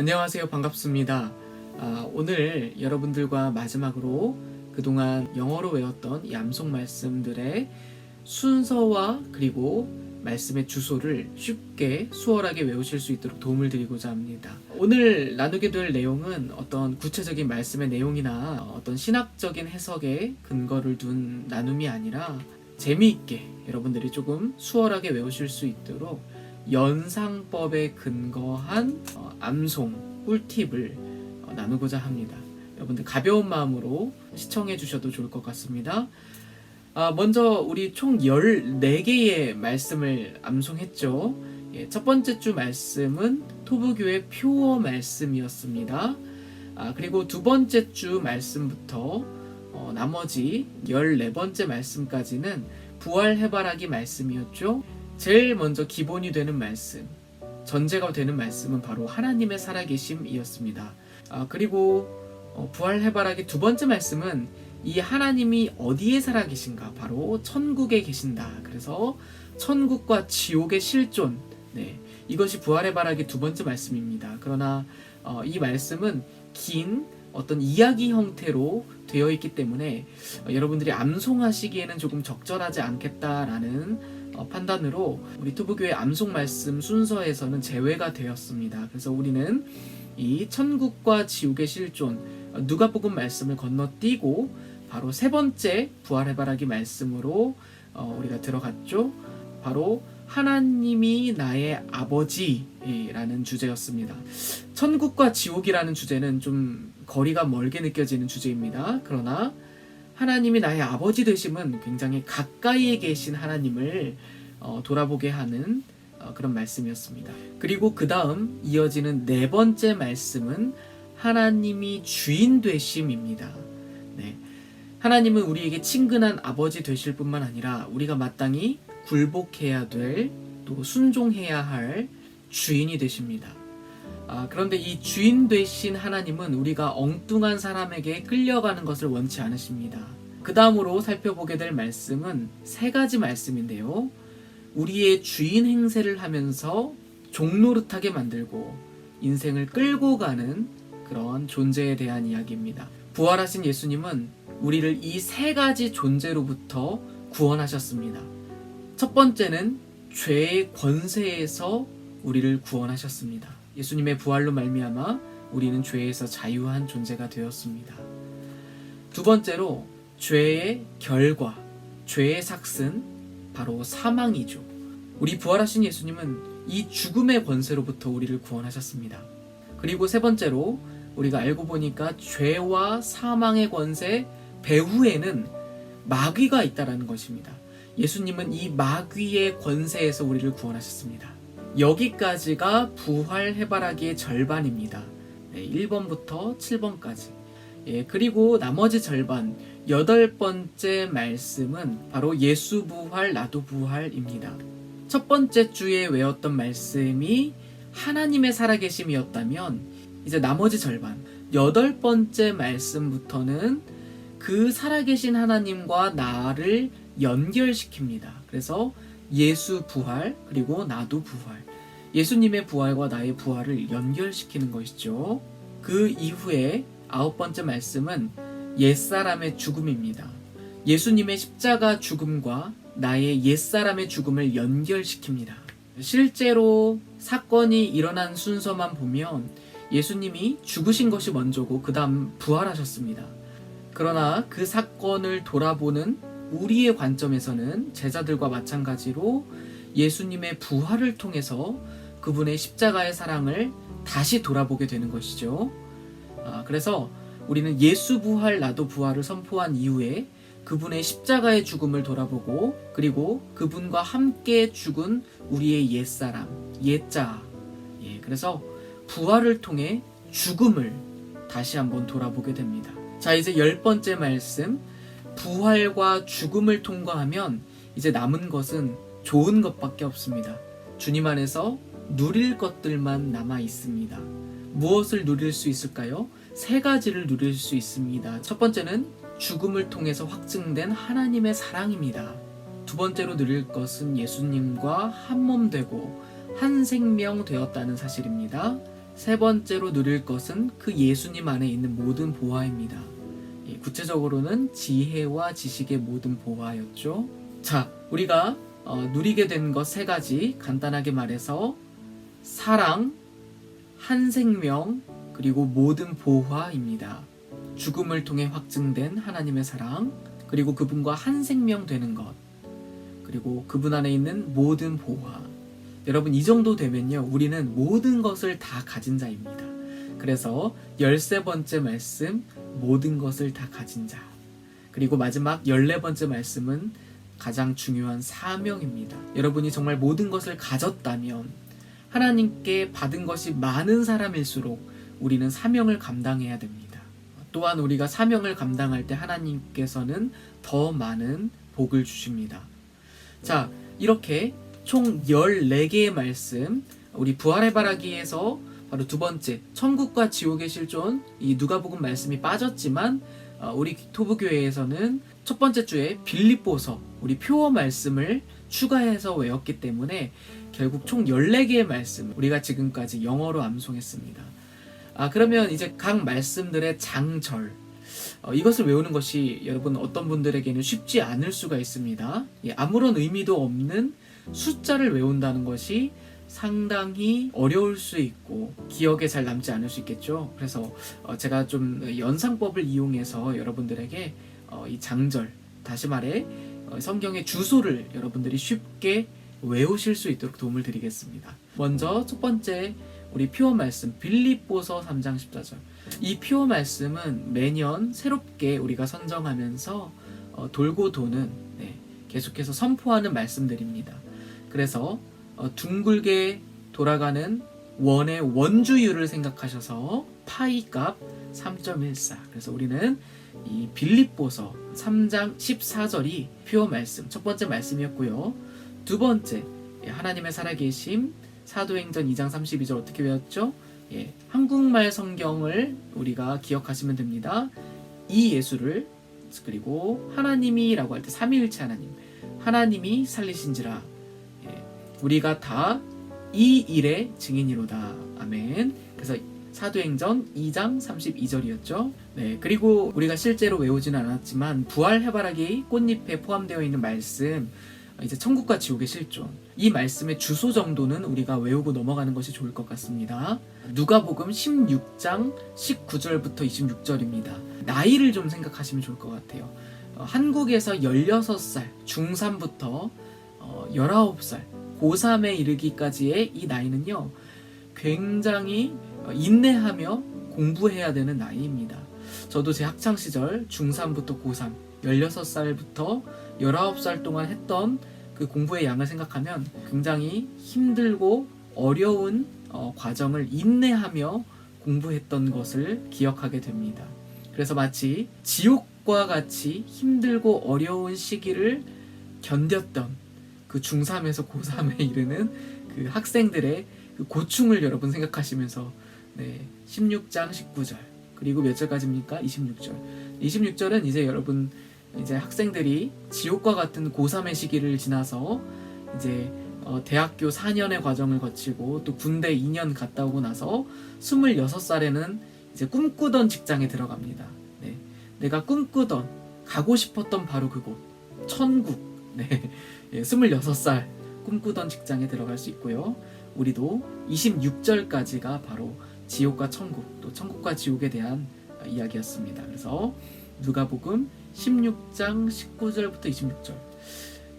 안녕하세요. 반갑습니다. 아, 오늘 여러분들과 마지막으로 그동안 영어로 외웠던 이 암송 말씀들의 순서와 그리고 말씀의 주소를 쉽게 수월하게 외우실 수 있도록 도움을 드리고자 합니다. 오늘 나누게 될 내용은 어떤 구체적인 말씀의 내용이나 어떤 신학적인 해석에 근거를 둔 나눔이 아니라 재미있게 여러분들이 조금 수월하게 외우실 수 있도록 연상법에 근거한 어, 암송 꿀팁을 어, 나누고자 합니다. 여러분들 가벼운 마음으로 시청해 주셔도 좋을 것 같습니다. 아, 먼저 우리 총 14개의 말씀을 암송했죠. 예, 첫 번째 주 말씀은 토부교의 표어 말씀이었습니다. 아, 그리고 두 번째 주 말씀부터 어, 나머지 14번째 말씀까지는 부활 해바라기 말씀이었죠. 제일 먼저 기본이 되는 말씀, 전제가 되는 말씀은 바로 하나님의 살아계심이었습니다. 아, 그리고 어, 부활 해바라기 두 번째 말씀은 이 하나님이 어디에 살아계신가? 바로 천국에 계신다. 그래서 천국과 지옥의 실존. 네. 이것이 부활의 바라기 두 번째 말씀입니다. 그러나 어, 이 말씀은 긴 어떤 이야기 형태로 되어 있기 때문에 어, 여러분들이 암송하시기에는 조금 적절하지 않겠다라는 어, 판단으로 우리 투부교의 암송 말씀 순서에서는 제외가 되었습니다. 그래서 우리는 이 천국과 지옥의 실존 어, 누가복음 말씀을 건너뛰고 바로 세 번째 부활해바라기 말씀으로 어, 우리가 들어갔죠. 바로 하나님이 나의 아버지라는 주제였습니다. 천국과 지옥이라는 주제는 좀 거리가 멀게 느껴지는 주제입니다. 그러나 하나님이 나의 아버지 되심은 굉장히 가까이에 계신 하나님을 어, 돌아보게 하는 어, 그런 말씀이었습니다. 그리고 그 다음 이어지는 네 번째 말씀은 하나님이 주인 되심입니다. 네. 하나님은 우리에게 친근한 아버지 되실 뿐만 아니라 우리가 마땅히 굴복해야 될 또 순종해야 할 주인이 되십니다. 아, 그런데 이 주인 되신 하나님은 우리가 엉뚱한 사람에게 끌려가는 것을 원치 않으십니다. 그 다음으로 살펴보게 될 말씀은 세 가지 말씀인데요. 우리의 주인 행세를 하면서 종노릇하게 만들고 인생을 끌고 가는 그런 존재에 대한 이야기입니다. 부활하신 예수님은 우리를 이 세 가지 존재로부터 구원하셨습니다. 첫 번째는 죄의 권세에서 우리를 구원하셨습니다. 예수님의 부활로 말미암아 우리는 죄에서 자유한 존재가 되었습니다. 두 번째로 죄의 결과, 죄의 삭슨 바로 사망이죠. 우리 부활하신 예수님은 이 죽음의 권세로부터 우리를 구원하셨습니다. 그리고 세 번째로 우리가 알고 보니까 죄와 사망의 권세 배후에는 마귀가 있다라는 것입니다. 예수님은 이 마귀의 권세에서 우리를 구원하셨습니다. 여기까지가 부활 해바라기의 절반입니다. 네, 1번부터 7번까지. 예, 그리고 나머지 절반, 여덟 번째 말씀은 바로 예수 부활, 나도 부활입니다. 첫 번째 주에 외웠던 말씀이 하나님의 살아계심이었다면, 이제 나머지 절반, 여덟 번째 말씀부터는 그 살아계신 하나님과 나를 연결시킵니다. 그래서 예수 부활, 그리고 나도 부활. 예수님의 부활과 나의 부활을 연결시키는 것이죠. 그 이후에 아홉 번째 말씀은 옛사람의 죽음입니다. 예수님의 십자가 죽음과 나의 옛사람의 죽음을 연결시킵니다. 실제로 사건이 일어난 순서만 보면 예수님이 죽으신 것이 먼저고 그 다음 부활하셨습니다. 그러나 그 사건을 돌아보는 우리의 관점에서는 제자들과 마찬가지로 예수님의 부활을 통해서 그분의 십자가의 사랑을 다시 돌아보게 되는 것이죠. 아, 그래서 우리는 예수 부활, 나도 부활을 선포한 이후에 그분의 십자가의 죽음을 돌아보고 그리고 그분과 함께 죽은 우리의 옛사람, 옛자. 예, 그래서 부활을 통해 죽음을 다시 한번 돌아보게 됩니다. 자, 이제 열 번째 말씀. 부활과 죽음을 통과하면 이제 남은 것은 좋은 것밖에 없습니다. 주님 안에서 누릴 것들만 남아 있습니다. 무엇을 누릴 수 있을까요? 세 가지를 누릴 수 있습니다. 첫 번째는 죽음을 통해서 확증된 하나님의 사랑입니다. 두 번째로 누릴 것은 예수님과 한 몸 되고 한 생명 되었다는 사실입니다. 세 번째로 누릴 것은 그 예수님 안에 있는 모든 보화입니다. 예, 구체적으로는 지혜와 지식의 모든 보화였죠. 자, 우리가 어, 누리게 된 것 세 가지 간단하게 말해서 사랑, 한 생명, 그리고 모든 보화입니다. 죽음을 통해 확증된 하나님의 사랑, 그리고 그분과 한 생명 되는 것, 그리고 그분 안에 있는 모든 보화. 여러분, 이 정도 되면요, 우리는 모든 것을 다 가진 자입니다. 그래서 열세 번째 말씀, 모든 것을 다 가진 자. 그리고 마지막 열네 번째 말씀은 가장 중요한 사명입니다. 여러분이 정말 모든 것을 가졌다면 하나님께 받은 것이 많은 사람일수록 우리는 사명을 감당해야 됩니다. 또한 우리가 사명을 감당할 때 하나님께서는 더 많은 복을 주십니다. 자, 이렇게 총 14개의 말씀, 우리 부활의 바라기에서 바로 두 번째, 천국과 지옥의 실존, 이 누가복음 말씀이 빠졌지만, 어, 우리 토부교회에서는 첫 번째 주에 빌립보서, 우리 표어 말씀을 추가해서 외웠기 때문에 결국 총 14개의 말씀, 우리가 지금까지 영어로 암송했습니다. 아, 그러면 이제 각 말씀들의 장절, 어, 이것을 외우는 것이 여러분 어떤 분들에게는 쉽지 않을 수가 있습니다. 예, 아무런 의미도 없는 숫자를 외운다는 것이 상당히 어려울 수 있고 기억에 잘 남지 않을 수 있겠죠. 그래서 어, 제가 좀 연상법을 이용해서 여러분들에게 어, 이 장절 다시 말해 어, 성경의 주소를 여러분들이 쉽게 외우실 수 있도록 도움을 드리겠습니다. 먼저 첫 번째 우리 피워 말씀 빌립보서 3장 14절. 이 피워 말씀은 매년 새롭게 우리가 선정하면서 어, 돌고 도는 네, 계속해서 선포하는 말씀들입니다. 그래서 어, 둥글게 돌아가는 원의 원주율을 생각하셔서 파이값 3.14. 그래서 우리는 이 빌립보서 3장 14절이 피워 말씀 첫 번째 말씀이었고요. 두 번째 예, 하나님의 살아계심 사도행전 2장 32절 어떻게 외웠죠? 예, 한국말 성경을 우리가 기억하시면 됩니다. 이 예수를 그리고 하나님이라고 할 때 삼위일체 하나님. 하나님이 살리신지라. 예, 우리가 다 이 일의 증인이로다. 아멘. 그래서 사도행전 2장 32절이었죠. 네 그리고 우리가 실제로 외우지는 않았지만 부활 해바라기 꽃잎에 포함되어 있는 말씀 이제 천국과 지옥의 실존 이 말씀의 주소 정도는 우리가 외우고 넘어가는 것이 좋을 것 같습니다. 누가복음 16장 19절부터 26절입니다. 나이를 좀 생각하시면 좋을 것 같아요. 어, 한국에서 16살 중3부터 어, 19살 고3에 이르기까지의 이 나이는요. 굉장히 어, 인내하며 공부해야 되는 나이입니다. 저도 제 학창 시절 중3부터 고3 16살부터 19살 동안 했던 그 공부의 양을 생각하면 굉장히 힘들고 어려운 어, 과정을 인내하며 공부했던 것을 기억하게 됩니다. 그래서 마치 지옥과 같이 힘들고 어려운 시기를 견뎠던 그 중3에서 고3에 이르는 그 학생들의 그 고충을 여러분 생각하시면서 네, 16장 19절 그리고 몇 절까지입니까? 26절. 26절은 이제 여러분 이제 학생들이 지옥과 같은 고3의 시기를 지나서 이제 어, 대학교 4년의 과정을 거치고 또 군대 2년 갔다 오고 나서 26살에는 이제 꿈꾸던 직장에 들어갑니다. 네. 내가 꿈꾸던 가고 싶었던 바로 그곳 천국. 네. 예, 26살 꿈꾸던 직장에 들어갈 수 있고요. 우리도 26절까지가 바로 지옥과 천국 또 천국과 지옥에 대한 이야기였습니다. 그래서 누가복음 16장 19절부터 26절.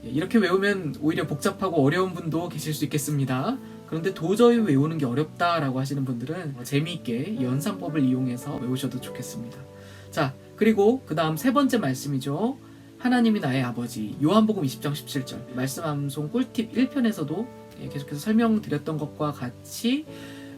예, 이렇게 외우면 오히려 복잡하고 어려운 분도 계실 수 있겠습니다. 그런데 도저히 외우는 게 어렵다라고 하시는 분들은 재미있게 연상법을 이용해서 외우셔도 좋겠습니다. 자, 그리고 그 다음 세 번째 말씀이죠. 하나님이 나의 아버지. 요한복음 20장 17절. 말씀 암송 꿀팁 1편에서도 예, 계속해서 설명드렸던 것과 같이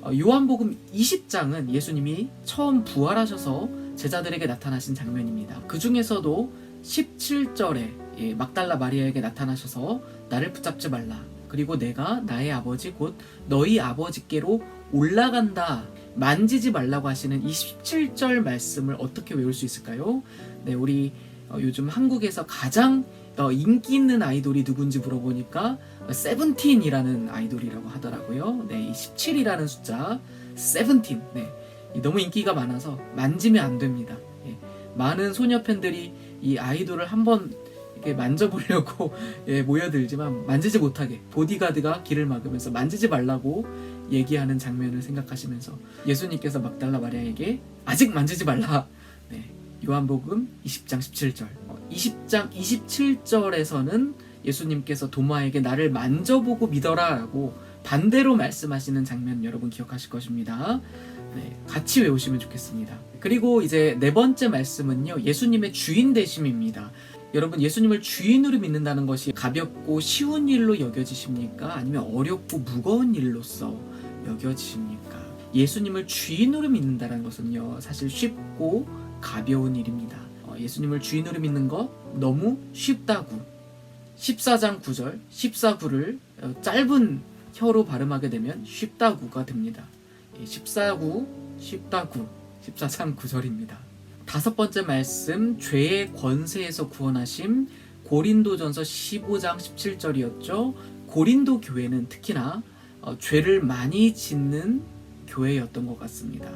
어, 요한복음 20장은 예수님이 처음 부활하셔서 제자들에게 나타나신 장면입니다. 그 중에서도 17절에 예, 막달라 마리아에게 나타나셔서 나를 붙잡지 말라. 그리고 내가 나의 아버지 곧 너희 아버지께로 올라간다. 만지지 말라고 하시는 이 17절 말씀을 어떻게 외울 수 있을까요? 네, 우리 어, 요즘 한국에서 가장 어, 인기 있는 아이돌이 누군지 물어보니까 세븐틴이라는 아이돌이라고 하더라고요. 네, 이 17이라는 숫자 세븐틴. 네. 이 너무 인기가 많아서 만지면 안 됩니다. 예. 많은 소녀 팬들이 이 아이돌을 한번 이렇게 만져보려고 예, 모여들지만 만지지 못하게 보디가드가 길을 막으면서 만지지 말라고 얘기하는 장면을 생각하시면서 예수님께서 막달라 마리아에게 아직 만지지 말라. 네. 요한복음 20장 17절. 어, 20장 27절에서는 예수님께서 도마에게 나를 만져보고 믿어라라고 반대로 말씀하시는 장면 여러분 기억하실 것입니다. 네, 같이 외우시면 좋겠습니다. 그리고 이제 네 번째 말씀은요. 예수님의 주인 되심입니다. 여러분 예수님을 주인으로 믿는다는 것이 가볍고 쉬운 일로 여겨지십니까? 아니면 어렵고 무거운 일로서 여겨지십니까? 예수님을 주인으로 믿는다는 것은요. 사실 쉽고 가벼운 일입니다. 어, 예수님을 주인으로 믿는 것 너무 쉽다고 14장 9절 14구를 어, 짧은 혀로 발음하게 되면 쉽다구가 됩니다. 14구 쉽다구 14장 9절입니다. 다섯 번째 말씀 죄의 권세에서 구원하심 고린도전서 15장 17절이었죠. 고린도 교회는 특히나 어, 죄를 많이 짓는 교회였던 것 같습니다.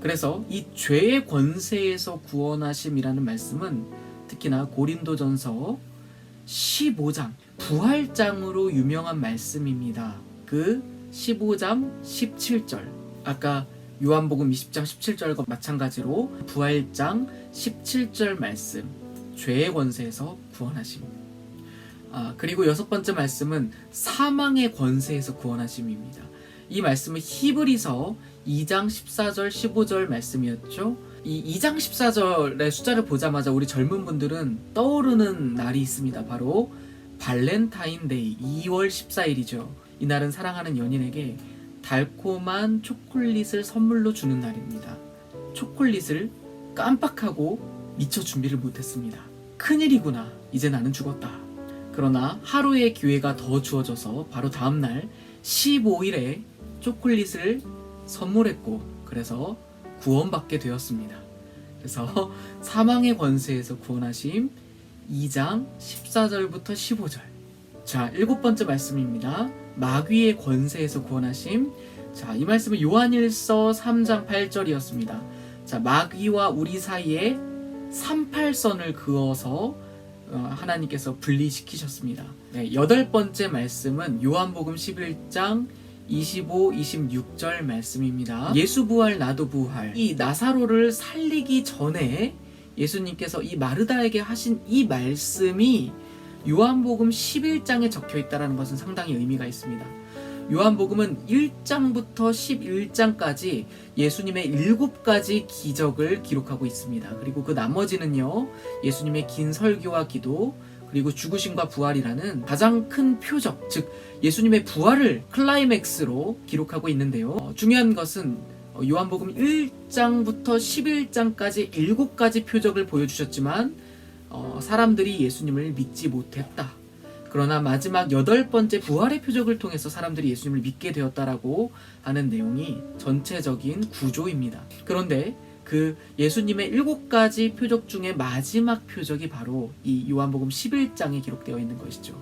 그래서 이 죄의 권세에서 구원하심이라는 말씀은 특히나 고린도전서 15장 부활장으로 유명한 말씀입니다. 그 15장 17절 아까 요한복음 20장 17절과 마찬가지로 부활장 17절 말씀 죄의 권세에서 구원하심 아, 그리고 여섯 번째 말씀은 사망의 권세에서 구원하심입니다. 이 말씀은 히브리서 2장 14절 15절 말씀이었죠. 이 2장 14절의 숫자를 보자마자 우리 젊은 분들은 떠오르는 날이 있습니다. 바로 발렌타인데이 2월 14일이죠. 이날은 사랑하는 연인에게 달콤한 초콜릿을 선물로 주는 날입니다. 초콜릿을 깜빡하고 미처 준비를 못했습니다. 큰일이구나. 이제 나는 죽었다. 그러나 하루의 기회가 더 주어져서 바로 다음날 15일에 초콜릿을 선물했고 그래서 구원받게 되었습니다. 그래서 사망의 권세에서 구원하심 2장 14절부터 15절. 자, 일곱 번째 말씀입니다. 마귀의 권세에서 구원하심. 자, 이 말씀은 요한일서 3장 8절이었습니다. 자, 마귀와 우리 사이에 38선을 그어서 어, 하나님께서 분리시키셨습니다. 네, 여덟 번째 말씀은 요한복음 11장 25, 26절 말씀입니다. 예수 부활, 나도 부활. 이 나사로를 살리기 전에 예수님께서 이 마르다에게 하신 이 말씀이 요한복음 11장에 적혀 있다는 것은 상당히 의미가 있습니다. 요한복음은 1장부터 11장까지 예수님의 일곱 가지 기적을 기록하고 있습니다. 그리고 그 나머지는요, 예수님의 긴 설교와 기도, 그리고 죽으심과 부활이라는 가장 큰 표적, 즉 예수님의 부활을 클라이맥스로 기록하고 있는데요. 어, 중요한 것은 어, 요한복음 1장부터 11장까지 7가지 표적을 보여주셨지만 어, 사람들이 예수님을 믿지 못했다. 그러나 마지막 여덟 번째 부활의 표적을 통해서 사람들이 예수님을 믿게 되었다라고 하는 내용이 전체적인 구조입니다. 그런데 그 예수님의 일곱 가지 표적 중에 마지막 표적이 바로 이 요한복음 11장에 기록되어 있는 것이죠.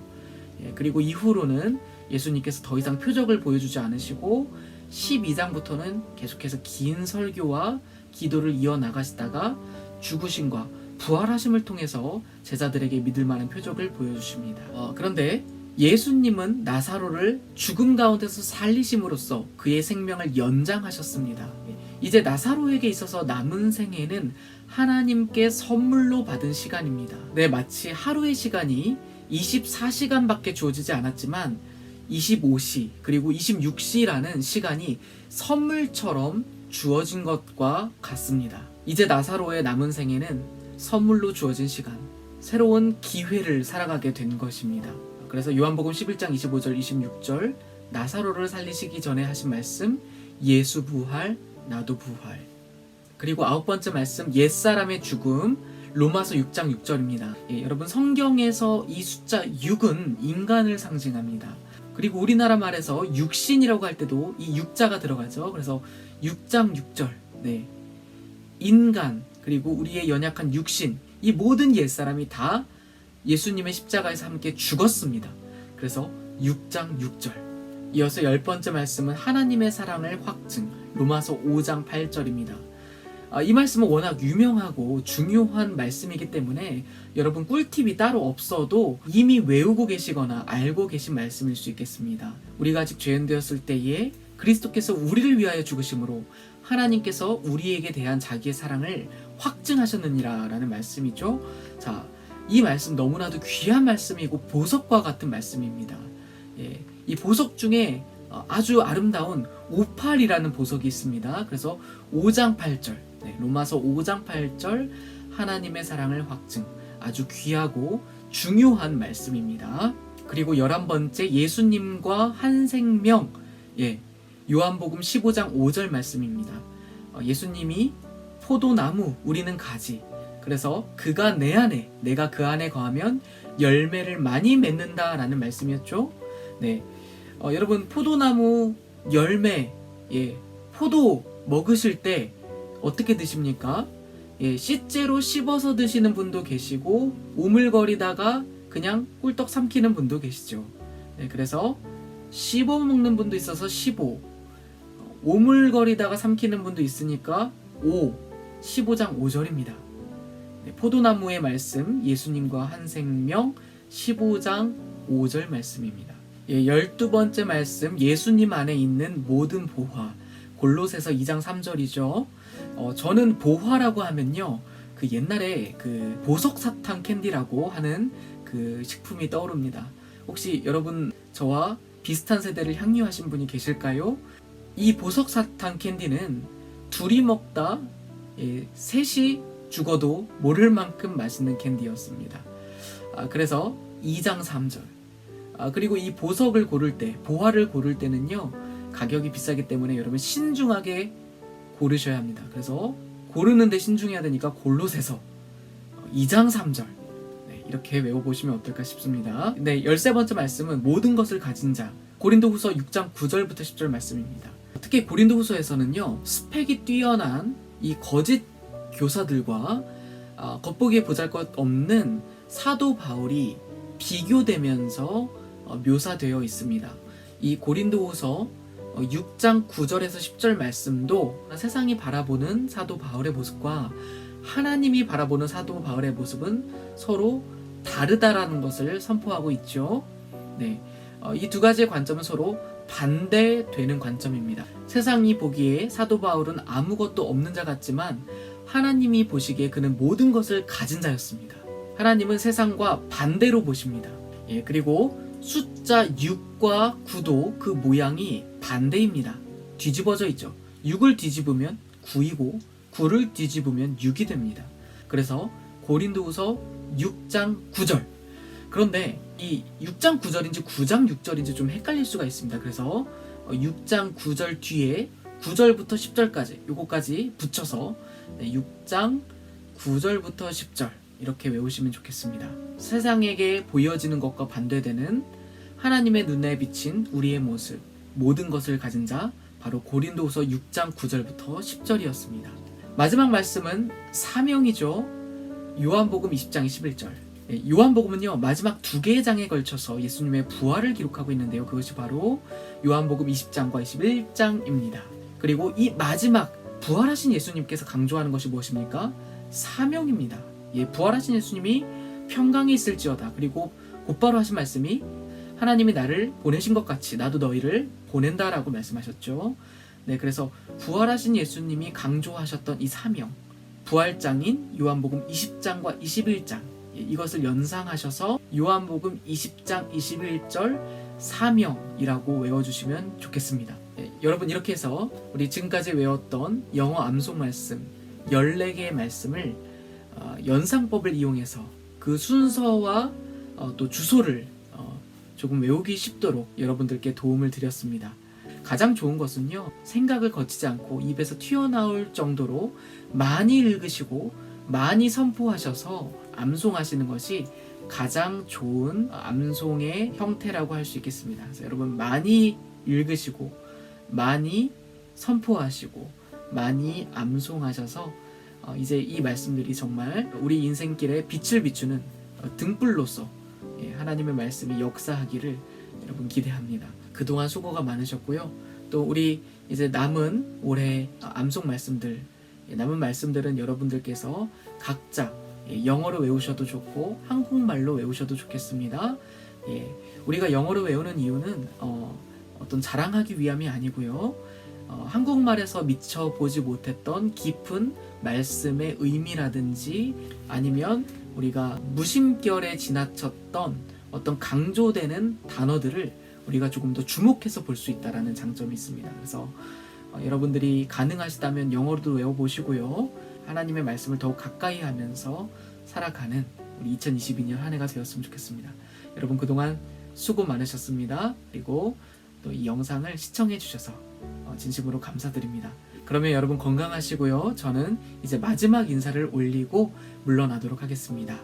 예, 그리고 이후로는 예수님께서 더 이상 표적을 보여주지 않으시고 12장부터는 계속해서 긴 설교와 기도를 이어나가시다가 죽으심과 부활하심을 통해서 제자들에게 믿을 만한 표적을 보여주십니다. 어, 그런데 예수님은 나사로를 죽음 가운데서 살리심으로써 그의 생명을 연장하셨습니다. 이제 나사로에게 있어서 남은 생애는 하나님께 선물로 받은 시간입니다. 네, 마치 하루의 시간이 24시간밖에 주어지지 않았지만 25시 그리고 26시라는 시간이 선물처럼 주어진 것과 같습니다. 이제 나사로의 남은 생애는 선물로 주어진 시간, 새로운 기회를 살아가게 된 것입니다. 그래서 요한복음 11장 25절 26절 나사로를 살리시기 전에 하신 말씀 예수 부활 나도 부활 그리고 아홉 번째 말씀 옛사람의 죽음 로마서 6장 6절입니다. 예, 여러분 성경에서 이 숫자 6은 인간을 상징합니다. 그리고 우리나라 말에서 육신이라고 할 때도 이 육자가 들어가죠. 그래서 6장 6절. 네. 인간 그리고 우리의 연약한 육신 이 모든 옛사람이 다 예수님의 십자가에서 함께 죽었습니다. 그래서 6장 6절. 이어서 열 번째 말씀은 하나님의 사랑을 확증 로마서 5장 8절입니다. 아, 이 말씀은 워낙 유명하고 중요한 말씀이기 때문에 여러분 꿀팁이 따로 없어도 이미 외우고 계시거나 알고 계신 말씀일 수 있겠습니다. 우리가 아직 죄인 되었을 때에 그리스도께서 우리를 위하여 죽으심으로 하나님께서 우리에게 대한 자기의 사랑을 확증하셨느니라 라는 말씀이죠. 자, 이 말씀 너무나도 귀한 말씀이고 보석과 같은 말씀입니다. 예, 이 보석 중에 어, 아주 아름다운 오팔이라는 보석이 있습니다. 그래서 5장 8절, 네, 로마서 5장 8절 하나님의 사랑을 확증, 아주 귀하고 중요한 말씀입니다. 그리고 11번째 예수님과 한 생명, 예, 요한복음 15장 5절 말씀입니다. 어, 예수님이 포도나무, 우리는 가지. 그래서 그가 내 안에, 내가 그 안에 거하면 열매를 많이 맺는다라는 말씀이었죠. 네, 어, 여러분 포도나무 열매, 예, 포도 먹으실 때 어떻게 드십니까? 예, 씨째로 씹어서 드시는 분도 계시고 오물거리다가 그냥 꿀떡 삼키는 분도 계시죠. 네, 그래서 씹어 먹는 분도 있어서 15, 오물거리다가 삼키는 분도 있으니까 5, 15장 5절입니다. 네, 포도나무의 말씀, 예수님과 한 생명, 15장 5절 말씀입니다. 예, 12번째 말씀, 예수님 안에 있는 모든 보화, 골로새서 2장 3절이죠. 어, 저는 보화라고 하면요, 그 옛날에 그 보석 사탕 캔디라고 하는 그 식품이 떠오릅니다. 혹시 여러분 저와 비슷한 세대를 향유하신 분이 계실까요? 이 보석 사탕 캔디는 둘이 먹다 예, 셋이 죽어도 모를 만큼 맛있는 캔디였습니다. 아, 그래서 2장 3절. 아, 그리고 이 보석을 고를 때, 보화를 고를 때는요, 가격이 비싸기 때문에 여러분 신중하게 고르셔야 합니다. 그래서 고르는데 신중해야 되니까 골로 세서 2장 3절. 네, 이렇게 외워보시면 어떨까 싶습니다. 네, 13번째 말씀은 모든 것을 가진 자. 고린도 후서 6장 9절부터 10절 말씀입니다. 특히 고린도 후서에서는요, 스펙이 뛰어난 이 거짓 교사들과 아, 겉보기에 보잘 것 없는 사도 바울이 비교되면서 어, 묘사되어 있습니다. 이 고린도후서 6장 9절에서 10절 말씀도 세상이 바라보는 사도 바울의 모습과 하나님이 바라보는 사도 바울의 모습은 서로 다르다라는 것을 선포하고 있죠. 네, 이 두 가지의 관점은 서로 반대되는 관점입니다. 세상이 보기에 사도 바울은 아무것도 없는 자 같지만 하나님이 보시기에 그는 모든 것을 가진 자였습니다. 하나님은 세상과 반대로 보십니다. 예, 그리고 숫자 6과 9도 그 모양이 반대입니다. 뒤집어져 있죠. 6을 뒤집으면 9이고 9를 뒤집으면 6이 됩니다. 그래서 고린도후서 6장 9절. 그런데 이 6장 9절인지 9장 6절인지 좀 헷갈릴 수가 있습니다. 그래서 6장 9절 뒤에 9절부터 10절까지 요거까지 붙여서 6장 9절부터 10절 이렇게 외우시면 좋겠습니다. 세상에게 보여지는 것과 반대되는 하나님의 눈에 비친 우리의 모습, 모든 것을 가진 자, 바로 고린도후서 6장 9절부터 10절이었습니다. 마지막 말씀은 사명이죠. 요한복음 20장 21절. 예, 요한복음은요 마지막 두 개의 장에 걸쳐서 예수님의 부활을 기록하고 있는데요. 그것이 바로 요한복음 20장과 21장입니다. 그리고 이 마지막 부활하신 예수님께서 강조하는 것이 무엇입니까? 사명입니다. 예, 부활하신 예수님이 평강이 있을지어다. 그리고 곧바로 하신 말씀이 하나님이 나를 보내신 것 같이 나도 너희를 보낸다라고 말씀하셨죠. 네, 그래서 부활하신 예수님이 강조하셨던 이 사명, 부활장인 요한복음 20장과 21장 예, 이것을 연상하셔서 요한복음 20장 21절 사명이라고 외워주시면 좋겠습니다. 예, 여러분 이렇게 해서 우리 지금까지 외웠던 영어 암송 말씀 14개의 말씀을 어, 연상법을 이용해서 그 순서와 어, 또 주소를 어, 조금 외우기 쉽도록 여러분들께 도움을 드렸습니다. 가장 좋은 것은요, 생각을 거치지 않고 입에서 튀어나올 정도로 많이 읽으시고 많이 선포하셔서 암송하시는 것이 가장 좋은 암송의 형태라고 할 수 있겠습니다. 그래서 여러분 많이 읽으시고 많이 선포하시고 많이 암송하셔서 어, 이제 이 말씀들이 정말 우리 인생길에 빛을 비추는 어, 등불로서 예, 하나님의 말씀이 역사하기를 여러분 기대합니다. 그동안 수고가 많으셨고요. 또 우리 이제 남은 올해 암송 말씀들 예, 남은 말씀들은 여러분들께서 각자 예, 영어로 외우셔도 좋고 한국말로 외우셔도 좋겠습니다. 예, 우리가 영어로 외우는 이유는 어, 어떤 자랑하기 위함이 아니고요. 어, 한국말에서 미처 보지 못했던 깊은 말씀의 의미라든지 아니면 우리가 무심결에 지나쳤던 어떤 강조되는 단어들을 우리가 조금 더 주목해서 볼 수 있다라는 장점이 있습니다. 그래서 어, 여러분들이 가능하시다면 영어로도 외워보시고요. 하나님의 말씀을 더욱 가까이 하면서 살아가는 우리 2022년 한 해가 되었으면 좋겠습니다. 여러분 그동안 수고 많으셨습니다. 그리고 또 이 영상을 시청해 주셔서 어, 진심으로 감사드립니다. 그러면 여러분 건강하시고요. 저는 이제 마지막 인사를 올리고 물러나도록 하겠습니다.